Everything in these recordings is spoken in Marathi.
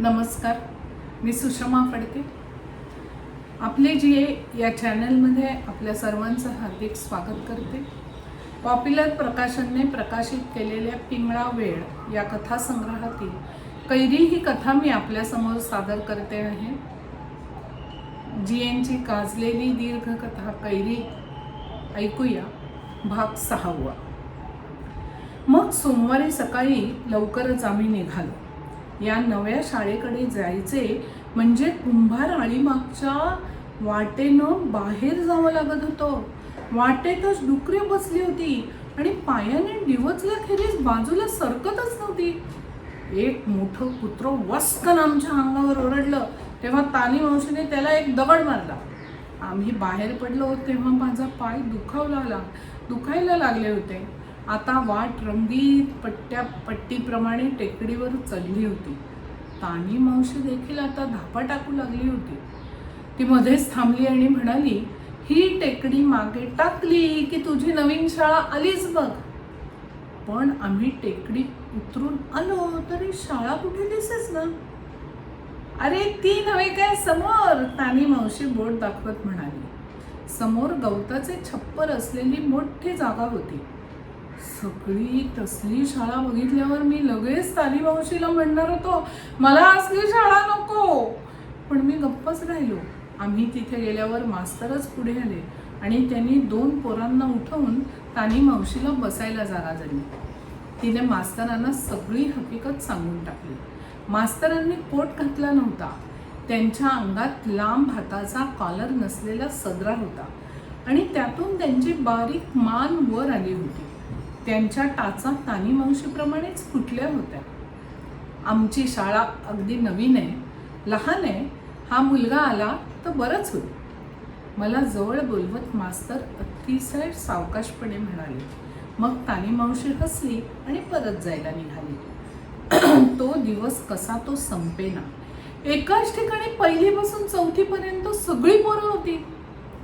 नमस्कार मी सुषमा फडके. आपले जी या चॅनलमध्ये आपल्या सर्वांचं हार्दिक स्वागत करते. पॉप्युलर प्रकाशनने प्रकाशित केलेल्या पिंगळा वेळ या कथासंग्रहातील कैरी ही कथा मी आपल्यासमोर सादर करते आहे. जी यांची गाजलेली दीर्घ कथा कैरी ऐकूया भाग सहावा. मग सोमवारी सकाळी लवकरच आम्ही निघालो. या नव्या शाळेकडे जायचे म्हणजे कुंभार अळीमागच्या वाटेनं बाहेर जावं लागत होतं. वाटेतच डुकरे बसली होती आणि पायाने डिवचल्याखेरीज बाजूला सरकतच नव्हती. एक मोठं कुत्र वस्कन आमच्या अंगावर ओरडलं. तेव्हा तानी वंशीने त्याला एक दगड मारला. आम्ही बाहेर पडलो तेव्हा माझा पाय दुखावला दुखायला लागले होते. आता वाट रंगीत पट्ट्या पट्टीप्रमाणे टेकडीवर चढली होती. तानी मावशी देखील आता धापा टाकू लागली होती. ती मध्येच थांबली आणि म्हणाली ही टेकडी मागे टाकली की तुझी नवीन शाळा आलीच बघ. पण आम्ही टेकडी उतरून आलो तरी शाळा कुठे दिसेच ना? अरे ती नव्हे काय समोर तानी मावशी बोट दाखवत म्हणाली. समोर गवताचे छप्पर असलेली मोठी जागा होती. सगळी तसली शाळा बघितल्यावर मी लगेच ताली मावशीला म्हणणार होतो मला असली शाळा नको. पण मी गप्पच राहिलो. आम्ही तिथे गेल्यावर मास्तरच पुढे आले आणि त्यांनी दोन पोरांना उठवून तानी मावशीला बसायला जागा झाली तिने मास्तरांना सगळी हकीकत सांगून टाकली. मास्तरांनी कोट घातला नव्हता. त्यांच्या अंगात लांब हाताचा कॉलर नसलेला सदरा होता आणि त्यातून त्यांची बारीक मान वर आली होती. त्यांच्या टाचा तानी मावशीप्रमाणेच फुटल्या होत्या. आमची शाळा अगदी नवीन आहे. लहान आहे. हा मुलगा आला तर बरंच होईल. मला जवळ बोलवत मास्तर अतिशय सावकाशपणे म्हणाले. मग तानी मावशी हसली आणि परत जायला निघाली. तो दिवस कसा तो संपेना. एकाच ठिकाणी पहिलीपासून चौथीपर्यंत सगळी पोरं होती.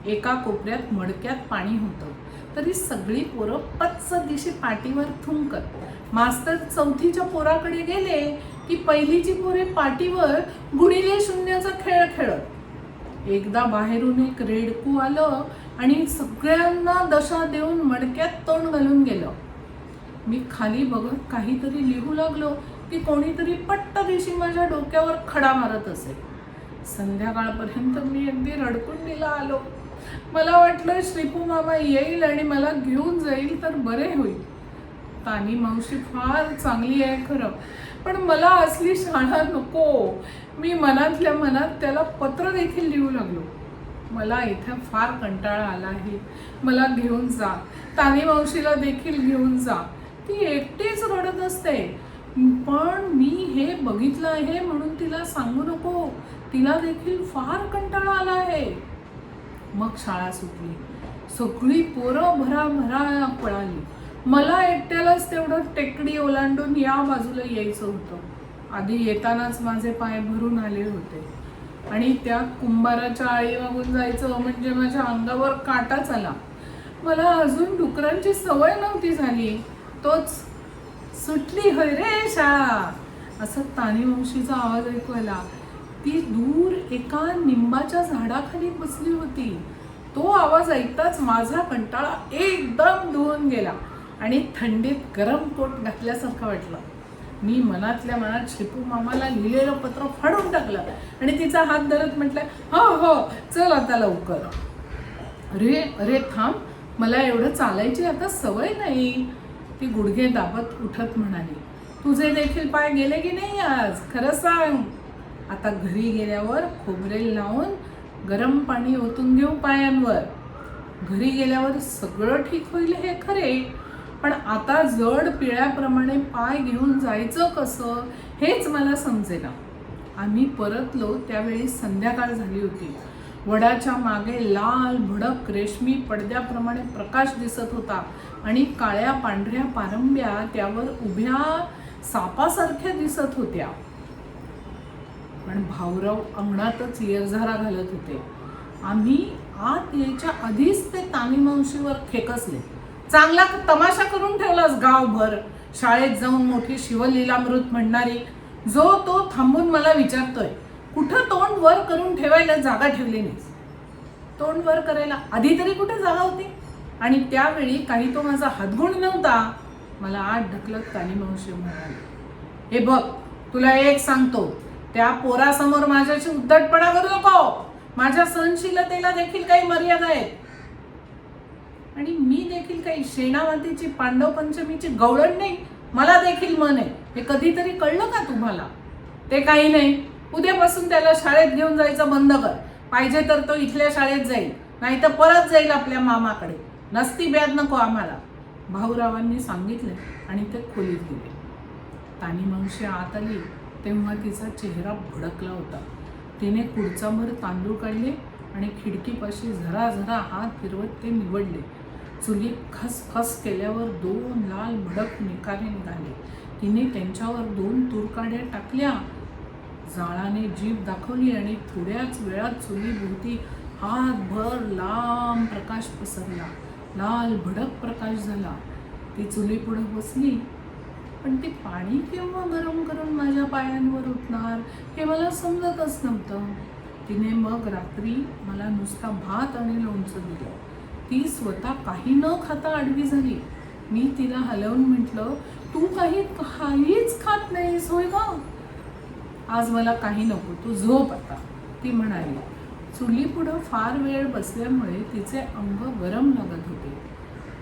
एका कोपऱ्यात मडक्यात पाणी होतं. तरी सगळी पोरं पच्च दिशी पाठीवर थुंकत मास्तर चौथीच्या पोराकडे गेले की पहिलीची पोरे पाठीवर गुणिले शून्याचा खेळ खेळत. एकदा बाहेरून एक रेडकू आलं आणि सगळ्यांना दशा देऊन मडक्यात तोंड घालून गेलं. मी खाली बघत काहीतरी लिहू लागलो की कोणीतरी पट्ट दिवशी माझ्या डोक्यावर खडा मारत असे. संध्याकाळपर्यंत मी अगदी रडकुंडीला आलो. मला वाटलं श्रीपू मामा येईल आणि मला घेऊन जाईल तर बरे होईल. तानी मावशी फार चांगली आहे खरं. पण मला असली शाळा नको. मी मनातल्या मनात त्याला पत्र देखील लिहू लागलो. मला इथे फार कंटाळा आला आहे. मला घेऊन जा. तानी मावशीला देखील घेऊन जा. ती एकटीच रडत असते. पण मी हे बघितलं आहे म्हणून तिला सांगू नको. तिला देखील फार कंटाळा आला आहे. मग शाळा सुटली. सगळी पोरं भरा भरा पळाली. मला एकट्यालाच तेवढं टेकडी ओलांडून या बाजूला यायचं होतं. आधी येतानाच माझे पाय भरून आले होते. आणि त्या कुंभाराच्या आळीमागून जायचं म्हणजे माझ्या अंगावर काटाच आला मला अजून डुकरांची सवय नव्हती झाली. तोच सुटली होय रे शाळा. असं तानीवंशीचा आवाज ऐकू आला. ती दूर एका निंबाच्या झाडाखाली बसली होती. तो आवाज ऐकताच माझा कंटाळा एकदम धुवून गेला आणि थंडीत गरम कोट घातल्यासारखं वाटलं. मी मनातल्या मनात शिपू मामाला लिहिलेलं पत्र फाडून टाकलं आणि तिचा हात धरत म्हटलं हो हो चल आता लवकर. अरे अरे थांब मला एवढं चालायची आता सवय नाही. ती गुडघे दाबत उठत म्हणाली तुझे देखील पाय गेले की नाही आज? खरं सांग. आता घरी गेल्यावर खोबरेल लावून गरम पाणी ओतून घेऊ पायांवर. घरी गेल्यावर सगळं ठीक होईल हे खरे पण आता जड पिळ्याप्रमाणे पाय घेऊन जायचं कसं हेच मला समजेना. आम्ही परतलो त्यावेळी संध्याकाळ झाली होती. वडाच्या मागे लाल भडक रेशमी पडद्याप्रमाणे प्रकाश दिसत होता आणि काळ्या पांढऱ्या पारंब्या त्यावर उभ्या सापासारख्या दिसत होत्या. पण भाऊराव अंगणातच येरझारा घालत होते. आम्ही आत यायच्या आधीच ते तानीमावशीवर खेकसले. चांगला तमाशा करून ठेवलास गावभर. शाळेत जाऊन मोठी शिवलीलामृत म्हणणारी जो तो थांबून मला विचारतोय कुठं तोंड वर करून ठेवायला जागा ठेवली नाहीस? तोंड वर करायला आधी तरी कुठे जागा होती? आणि त्यावेळी काही तो माझा हातगुण नव्हता. मला आत ढकलत तानी मावशी हे बघ तुला एक सांगतो. त्या पोरासमोर माझ्याशी उद्धटपणा करू नको. माझ्या सहनशीलतेला देखील काही मर्यादा आहेत. आणि मी देखील काही शेणावतीची पांडव पंचमीची गवळण नाही. मला देखील मन आहे. हे कधीतरी कळलं का तुम्हाला? ते काही नाही. उद्यापासून त्याला शाळेत घेऊन जायचं बंद कर. पाहिजे तर तो इथल्या शाळेत जाईल. नाही तर परत जाईल आपल्या मामाकडे. नसती ब्याद नको आम्हाला. भाऊरावांनी सांगितलं आणि ते खोलीत गेले. तानी मावशी आत आली. तेव्हा तिचा चेहरा भडकला होता. तिने कुडचाभर तांदूळ काढले आणि खिडकीपाशी झरा झरा हात फिरवत ते निवडले. चुलीत खसखस केल्यावर दोन लाल भडक निकाले निघाले. तिने त्यांच्यावर दोन तुरकाड्या टाकल्या. जाळाने जीभ दाखवली आणि थोड्याच वेळात चुलीभोवती हातभर लांब प्रकाश पसरला. लाल भडक प्रकाश झाला. ती चुलीपुढे बसली. पण ते पाणी केव्हा गरम करून माझ्या पायांवर उठणार हे मला समजतच नव्हतं. तिने मग रात्री मला नुसता भात आणि लोणचं दिलं. ती स्वतः काही न खाता आडवी झाली. मी तिला हलवून म्हटलं तू काही काहीच खात नाहीस होय का आज मला काही नको तू झोप आता ती म्हणाली. चुलीपुढं फार वेळ बसल्यामुळे तिचे अंग गरम लागत होते.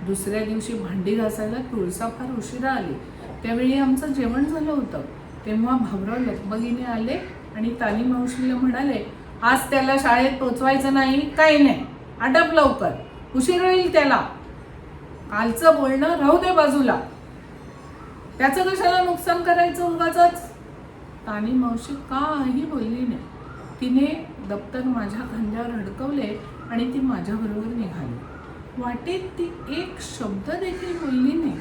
दुसऱ्या दिवशी भांडी घासायला तुळसा फार उशिरा आली. त्यावेळी आमचं जेवण झालं होतं. तेव्हा भाऊराव लगबगीने आले आणि ताली मावशीला म्हणाले आज त्याला शाळेत पोचवायचं नाही काही नाही. आटप लवकर. उशीर होईल त्याला. कालचं बोलणं राहू दे बाजूला. त्याचं कशाला नुकसान करायचं उगाच तानी मावशी काही बोलली नाही. तिने दप्तर माझ्या खांद्यावर अडकवले आणि ती माझ्याबरोबर निघाली. वाटेत ती एक शब्द देखील बोलली नाही.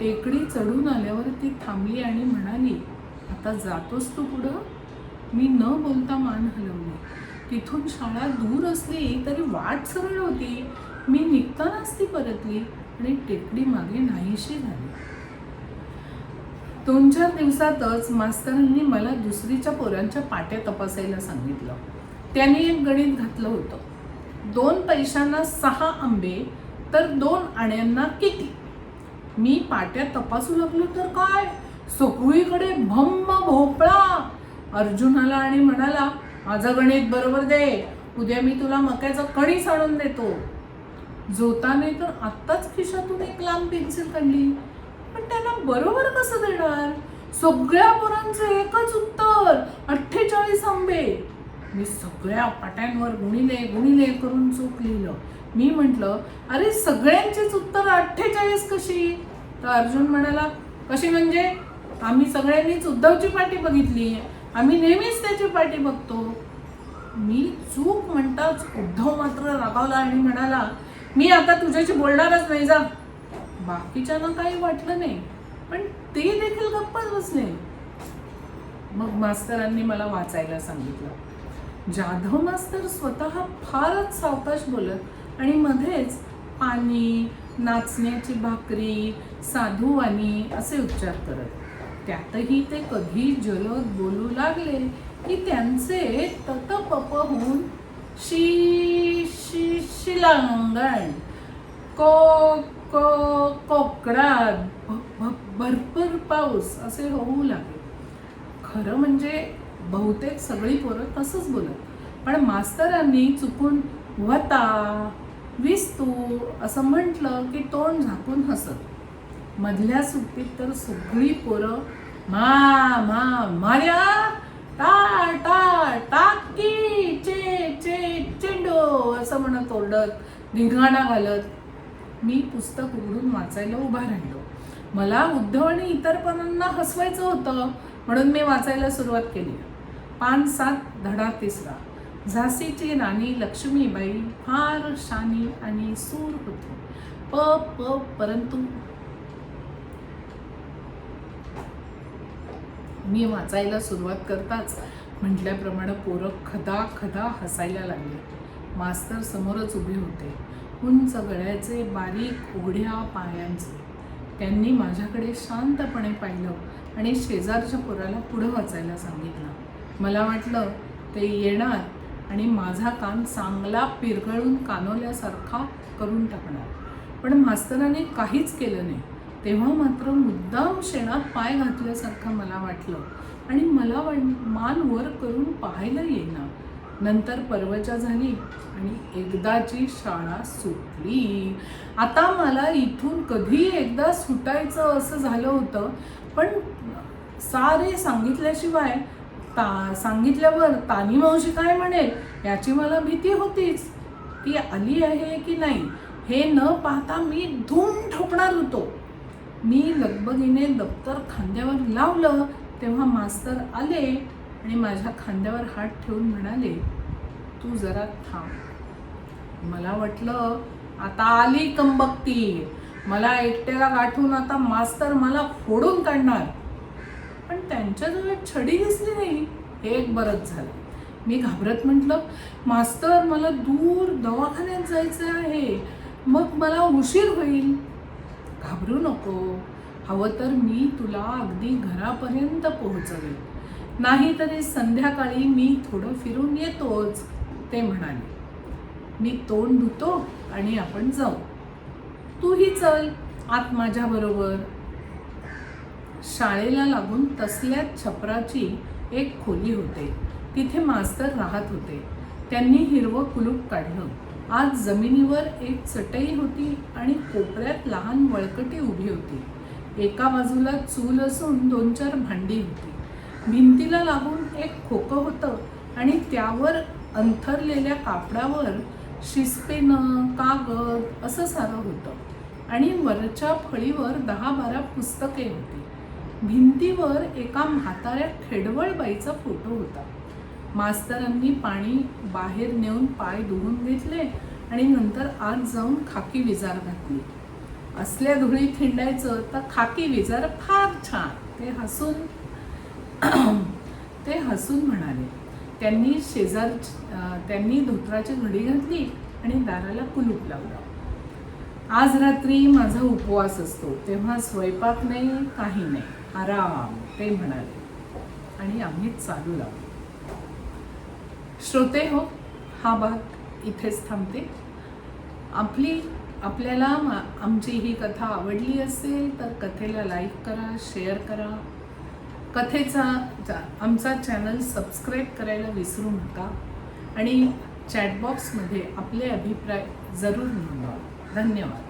टेकडी चढून आल्यावर ती थांबली आणि म्हणाली आता जातोस तू पुढं? मी न बोलता मान हलवली. तिथून शाळा दूर असली तरी वाट सरळ होती. मी निघतानाच ती परतली आणि टेकडी मागे नाहीशी झाली. दोन चार दिवसातच मास्तरांनी मला दुसरीच्या पोरांच्या पाट्या तपासायला सांगितलं. त्यांनी एक गणित घातलं होतं. दोन पैशांना सहा आंबे तर दोन आण्यांना किती? मी पाट्या तपासू लागलो तर काय? सगळीकडे भम्म भोपळा. अर्जुनाला आणि म्हणाला माझं गणित बरोबर दे. उद्या मी तुला मक्याचा कणीस आणून देतो. जोताने तर आत्ताच खिशातून एक लांब पेन्सिल काढली. पण त्याला बरोबर कसं देणार? सगळ्या पोरांचं एकच उत्तर अठ्ठेचाळीस आंबे. मी सगळ्या पाट्यांवर गुणिले गुणिले करून चूक लिहिलं. मी म्हटलं अरे सगळ्यांचीच उत्तर अठ्ठेचाळीस कशी? तर अर्जुन म्हणाला कशी म्हणजे? आम्ही सगळ्यांनीच उद्धवची पाटी बघितली आम्ही नेहमीच त्याची पाटी बघतो. मी चूक म्हणताच उद्धव मात्र रागावला आणि म्हणाला मी आता तुझ्याशी बोलणारच नाही जा. बाकीच्यांना काही वाटलं नाही पण ते देखील गप्पच बसले. मग मास्तरांनी मला वाचायला सांगितलं. जाधव मास्तर स्वतः फारच सावकाश बोलत आणि मध्येच पाणी नाचण्याची भाकरी साधुवाणी असे उच्चार करत. त्यातही ते कधी जलद बोलू लागले की त्यांचे ततपप होऊन शी शी शिलांगण को को कोकणात भरपूर पाऊस असे होऊ लागले. खरं म्हणजे बहुतेक सगळी पोरं तसंच बोलत. पण मास्तरांनी चुकून वता विस्तू असं म्हटलं की तोंड झाकून हसत. मधल्या सुट्टीत तर सगळी पोरं मा मा मार्या टा टा टाकी चे चे चेंडो असं म्हणत ओरडत धिंगाणा घालत. मी पुस्तक उघडून वाचायला उभा राहिलो. मला उद्धव आणि इतर पणांना हसवायचं होतं म्हणून मी वाचायला सुरुवात केली. पान सात धडा तिसरा. झाशीची राणी लक्ष्मीबाई फार शानी आणि सूर होती. प प परंतु मी वाचायला सुरुवात करताच म्हटल्याप्रमाणे पोरं खदा खदा हसायला लागले. मास्तर समोरच उभे होते. उंच गळ्याचे बारीक उघड्या पायांचे. त्यांनी माझ्याकडे शांतपणे पाहिलं आणि शेजारच्या पोराला पुढं वाचायला सांगितलं. मला वाटलं ते येणार आणि माझा कान चांगला पिरगळून कानवल्यासारखा करून टाकणार. पण मास्तराने काहीच केलं नाही. तेव्हा मात्र मुद्दाम शेणात पाय घातल्यासारखं मला वाटलं आणि मला वन- मान वर करून पाहायला येईना. नंतर परवचा झाली आणि एकदाची शाळा सुटली. आता मला इथून कधी एकदा सुटायचं असं झालं होतं पण सारे सांगितल्याशिवाय ता सांगितल्यावर तानी मावशी काय म्हणेल? याची मला भीती होतीच. ती आली आहे की नाही? हे न पाहता मी धूम ठोकणार होतो. मी लगबगीने दप्तर खांद्यावर लावलं तेव्हा मास्तर आले आणि माझ्या खांद्यावर हात ठेवून म्हणाले तू जरा थांब. मला वाटलं आता आली कंबक्ती. मला एकट्याला गाठून आता मास्तर मला फोडून काढणार. पण त्यांच्याजवळ छडी दिसली नाही हे एक बरंच झालं. मी घाबरत म्हटलं मास्तर मला दूर दवाखान्यात जायचं आहे. मग मला उशीर होईल. घाबरू नको. हवं तर मी तुला अगदी घरापर्यंत पोहोचवेल नाहीतरी संध्याकाळी मी थोडं फिरून येतोच ते म्हणाले. मी तोंड धुतो आणि आपण जाऊ. तूही चल आत माझ्याबरोबर शाळेला लागून तसल्याच छपराची एक खोली होते. तिथे मास्तर राहत होते. त्यांनी हिरवं कुलूप काढलं. आज जमिनीवर एक चटई होती आणि कोपऱ्यात लहान वळकटी उभी होती. एका बाजूला चूल असून दोन चार भांडी होती. भिंतीला लागून एक खोकं होतं आणि त्यावर अंथरलेल्या कापडावर शिस्पेनं कागद असं सारं होतं. आणि वरच्या फळीवर दहा बारा पुस्तके होती. भिंतीवर एका म्हाताऱ्या खेडवळ बाईचा फोटो होता. मास्तरांनी पाणी बाहेर नेऊन पाय धुवून घेतले आणि नंतर आत जाऊन खाकी विजार घातली. असल्या धुळी खिंडायचं तर खाकी विजार फार छान ते हसून ते हसून म्हणाले. त्यांनी शेजार त्यांनी धोत्राची घडी घातली आणि दाराला कुलूप लावला. आज रात्री माझा उपवास असतो तेव्हा स्वयंपाक नाही काही नाही. आराम ते म्हणाले. आणि आम्ही चालू लागलो श्रोते हो हा भाग इथेच थांबते. आपली आपल्याला आमची ही कथा आवडली असेल तर कथेला लाईक करा शेअर करा. कथेचा आमचा चॅनल सबस्क्राईब करायला विसरू नका. आणि चॅटबॉक्समध्ये आपले अभिप्राय जरूर नोंदवा. धन्यवाद.